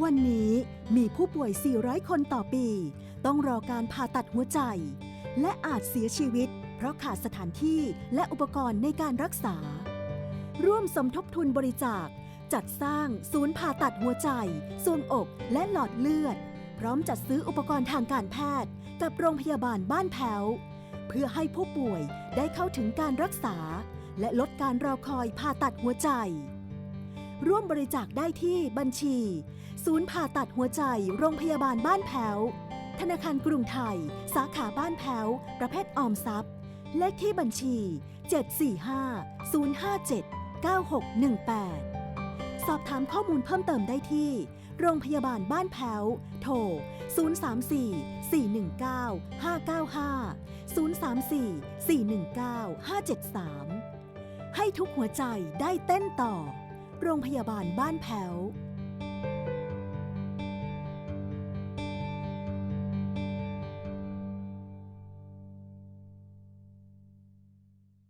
วันนี้มีผู้ป่วย 400 คนต่อปี ต้องรอการผ่าตัดหัวใจ และอาจเสียชีวิต เพราะขาดสถานที่และอุปกรณ์ในการรักษา ร่วมสมทบทุนบริจาค จัดสร้างศูนย์ผ่าตัดหัวใจทรวงอกและหลอดเลือด พร้อมจัดซื้ออุปกรณ์ทางการแพทย์ กับโรงพยาบาลบ้านแพ้ว เพื่อให้ผู้ป่วยได้เข้าถึงการรักษา และลดการรอคอยผ่าตัดหัวใจ ร่วมบริจาคได้ที่บัญชี ศูนย์ผ่าตัดหัวใจ โรงพยาบาลบ้านแพ้ว ธนาคารกรุงไทย สาขาบ้านแพ้ว ประเภทออมทรัพย์ เลขที่บัญชี 745 057 9618 สอบถามข้อมูลเพิ่มเติมได้ที่ โรงพยาบาลบ้านแพ้ว โทร 034 419 595 034 419 573 ให้ทุกหัวใจได้เต้นต่อ โรงพยาบาลบ้านแผว